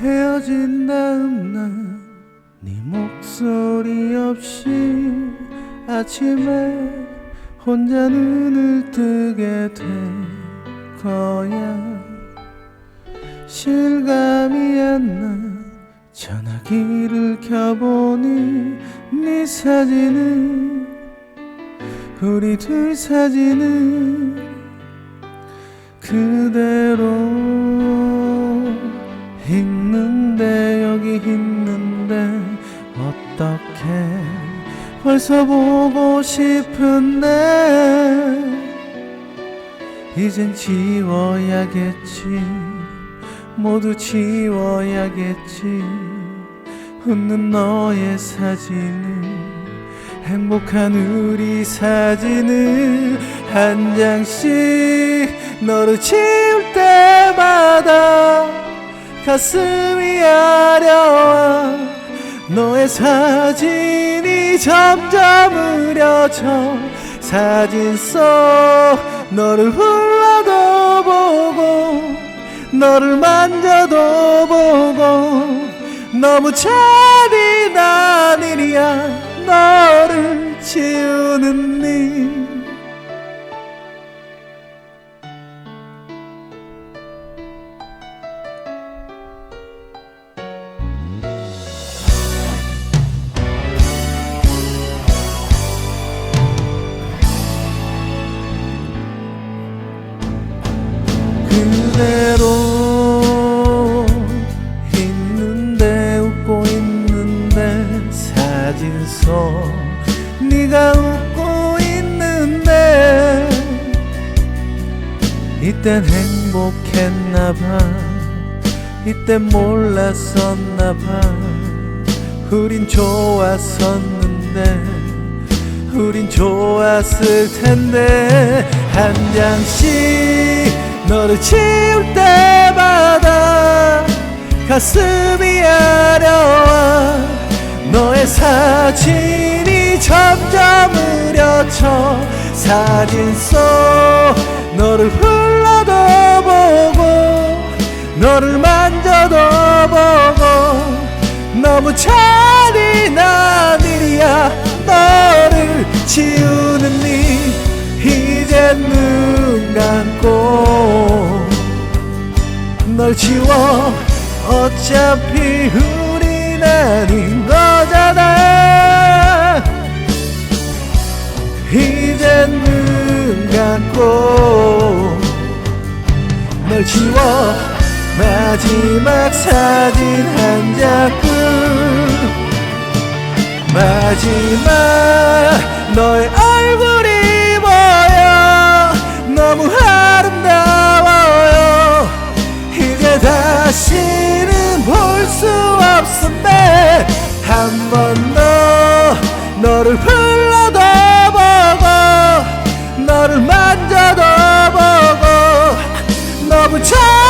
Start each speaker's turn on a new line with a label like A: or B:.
A: 헤어진 다음 날 네 목소리 없이 아침에 혼자 눈을 뜨게 될 거야. 실감이 안나 전화기를 켜보니 네 사진은 우리 둘 사진은 그대로 있는데 여기 있는데 어떻게 벌써 보고 싶은데? 이젠 지워야겠지 모두 지워야겠지. 웃는 너의 사진을 행복한 우리 사진을 한 장씩 너를 지울 때마다 가슴이 아려와 너의 사진이 점점 흐려져 사진 속 너를 불러도 보고 너를 만져도 보고 너무 일이야 네가 웃고 있는데 이땐 행복했나봐. 이땐 몰랐었나봐. 우린 좋았었는데 우린 좋았을 텐데. 한 장씩 너를 지울 때마다 가슴이 사진이 점점 흐려져 사진 속 너를 불러도 보고 너를 만져도 보고 너무 잔인한 일이야 너를 지우는 일 이제 눈 감고 널 지워 어차피 우린 아닌 이제 눈 감고 널 지워 마지막 사진 한 장뿐. 마지막 너의 얼굴이 보여? 너무 아름다워요. 이제 다시는 볼 수 없었네. 한 번 더 너를 불러 만져도 보고 너무 잔인한